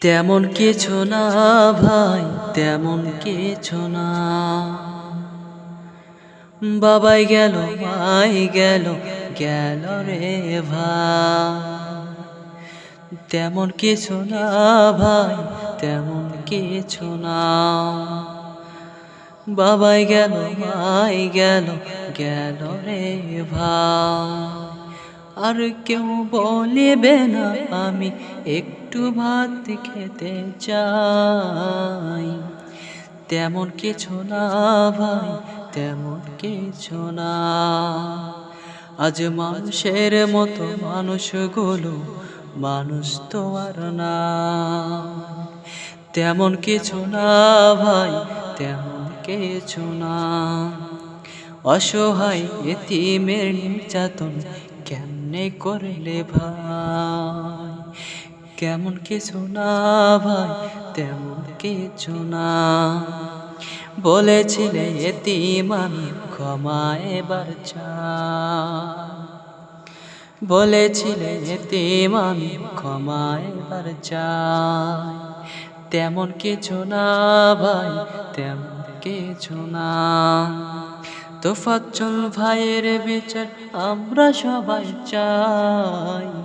তেমন কিছু না ভাই, তেমন কিছু না। বাবাই গেল ভাই গেল গেল রে ভাই। তেমন কিছু না ভাই, তেমন কিছু না। বাবাই গেল ভাই গেল গেল রে ভাই। আর কেউ বলিবে না, আমি একটু ভাত খেতে চাই। তেমন কিছু না ভাই, তেমন কিছু না। আজ মানুষের মতো মানুষগুলো, মানুষ তো আর না। তেমন কিছু না ভাই, তেমন কিছু না। অসহায় এতিমের নির্যাতন কেমনে করলে ভাই, কেমন কিছু না ভাই, তেমন কিছু না। বলেছিলে এতিম আমি ক্ষমা এবার বলেছিলে এতিম আমি ক্ষমা এবার চাই। তেমন কিছু না ভাই, তেমন কিছু না। তোফাজ্জল ভাইয়ের বিচার আমরা সবাই চাই।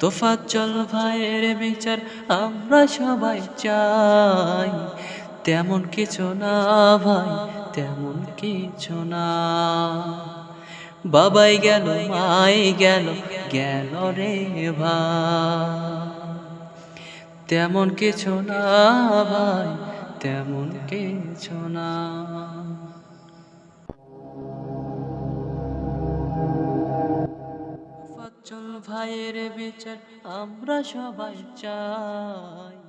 তোফাজ্জল ভাইয়ের বিচার আমরা সবাই চাই। তেমন কিছু না ভাই, তেমন কিছু না। বাবাই গেল, মাই গেল গেল রে ভাই। তেমন কিছু না ভাই, তেমন কিছু না। ভাইয়ের বিচার আমরা সবাই চাই।